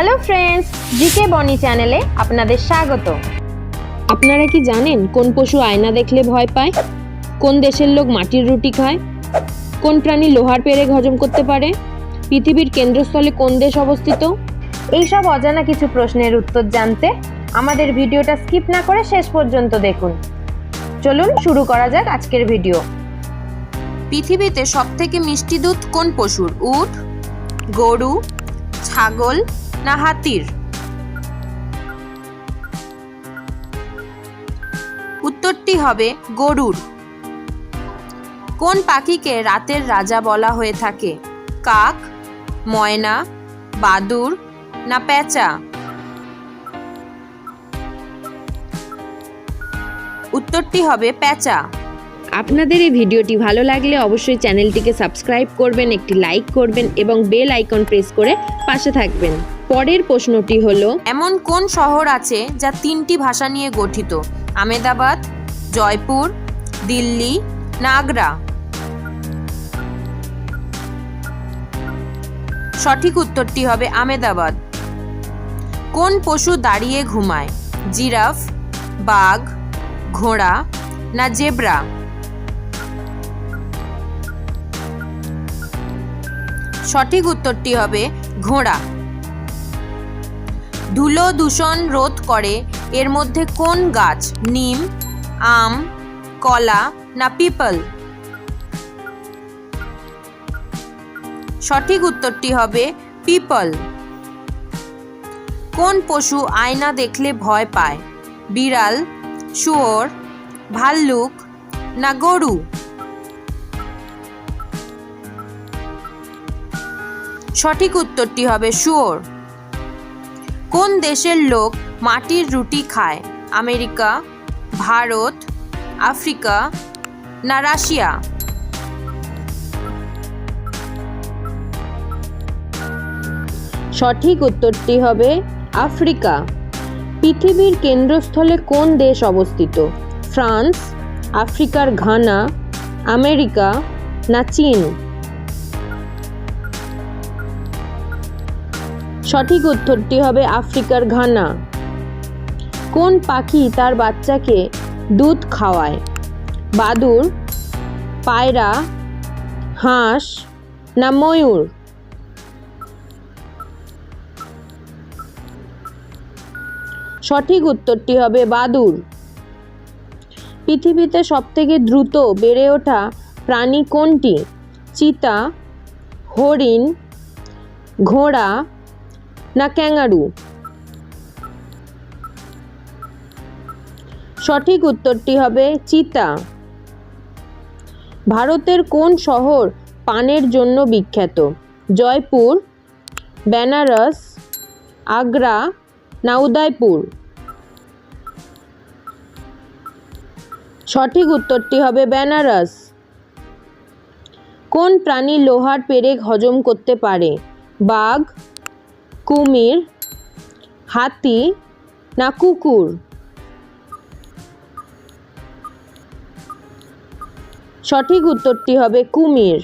Hello friends GK বনি চ্যানেলে আপনাদের স্বাগত। আপনারা কি জানেন কোন পশু আয়না দেখলে ভয় পায়? কোন দেশের লোক মাটির রুটি খায়? কোন প্রাণী লোহার পেরেক হজম করতে পারে? পৃথিবীর কেন্দ্রস্থলে কোন দেশ অবস্থিত? এইসব অজানা কিছু প্রশ্নের উত্তর জানতে আমাদের ভিডিওটা স্কিপ না করে শেষ পর্যন্ত দেখুন। চলুন শুরু করা যাক আজকের ভিডিও। পৃথিবীতে সবথেকে মিষ্টি দুধ কোন পশুর? উট গরু ছাগল না হাতির উত্তরটি হবে গরুর। কোন পাখিকে রাতের রাজা বলা হয়ে থাকে? কাক, ময়না, বাদুর না পেঁচা উত্তরটি হবে পেঁচা আপনাদের এই ভিডিওটি ভালো লাগলে অবশ্যই চ্যানেলটিকে সাবস্ক্রাইব করবেন, একটি লাইক করবেন এবং বেল আইকন প্রেস করে পাশে থাকবেন। পরের প্রশ্নটি হলো, এমন কোন শহর আছে যা তিনটি ভাষা নিয়ে গঠিত? আমেদাবাদ, জয়পুর, দিল্লি না আগ্রা সঠিক উত্তরটি হবে আমেদাবাদ। কোন পশু দাঁড়িয়ে ঘুমায়? জিরাফ, বাঘ, ঘোড়া না জেব্রা? সঠিক উত্তরটি হবে ঘোড়া। ধুলো দূষণ রোধ করে। এর মধ্যে কোন গাছ? নিম, আম, কলা না পিপল? সঠিক উত্তরটি হবে পিপল। কোন পশু আয়না দেখলে ভয় পায়? বিড়াল, শুয়োর, ভাল্লুক না গরু? সঠিক উত্তরটি হবে শুয়োর। কোন দেশের লোক মাটির রুটি খায়? আমেরিকা, ভারত, আফ্রিকা না রাশিয়া? সঠিক উত্তরটি হবে আফ্রিকা। পৃথিবীর কেন্দ্রস্থলে কোন দেশ অবস্থিত? ফ্রান্স, আফ্রিকার ঘানা, আমেরিকা না চীন? সঠিক উত্তরটি হবে আফ্রিকার ঘানা। কোন পাখি তার বাচ্চাকে দুধ খাওয়ায়? বাদুর পায়রা, হাঁস না ময়ূর? সঠিক উত্তরটি হবে বাদুর পৃথিবীতে সবথেকে দ্রুত বেড়ে ওঠা প্রাণী কোনটি? চিতা, হরিণ, ঘোড়া না ক্যাঙ্গারু? সঠিক উত্তরটি হবে চিতা। ভারতের কোন শহর পানের জন্য বিখ্যাত? জয়পুর, বেনারস, আগ্রা, না উদয়পুর? সঠিক উত্তরটি হবে বেনারস। কোন প্রাণী লোহার পেরেক হজম করতে পারে? বাঘ কুমির হাতি না কুকুর? সঠিক উত্তরটি হবে কুমির।